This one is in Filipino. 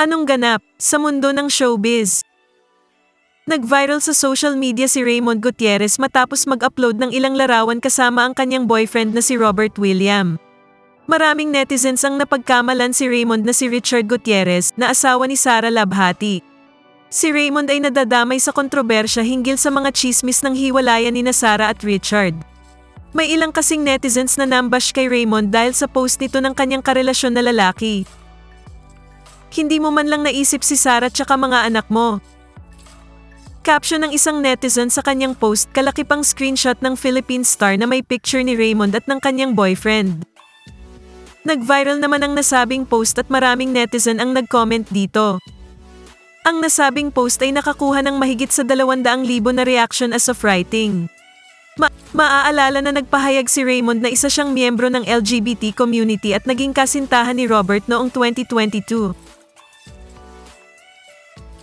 Anong ganap sa mundo ng showbiz? Nag-viral sa social media si Raymond Gutierrez matapos mag-upload ng ilang larawan kasama ang kanyang boyfriend na si Robert William. Maraming netizens ang napagkamalan si Raymond na si Richard Gutierrez na asawa ni Sara Labhati. Si Raymond ay nadadamay sa kontrobersya hinggil sa mga chismis ng hiwalayan ni na Sara at Richard. May ilang kasing netizens na nambash kay Raymond dahil sa post nito ng kanyang karelasyon na lalaki. Hindi mo man lang naisip si Sara tsaka mga anak mo. Caption ng isang netizen sa kanyang post kalaki pang screenshot ng Philippine star na may picture ni Raymond at ng kanyang boyfriend. Nag-viral naman ang nasabing post at maraming netizen ang nag-comment dito. Ang nasabing post ay nakakuha ng mahigit sa 200,000 na reaction as of writing. Ma- maaalala na nagpahayag si Raymond na isa siyang miyembro ng LGBT community at naging kasintahan ni Robert noong 2022.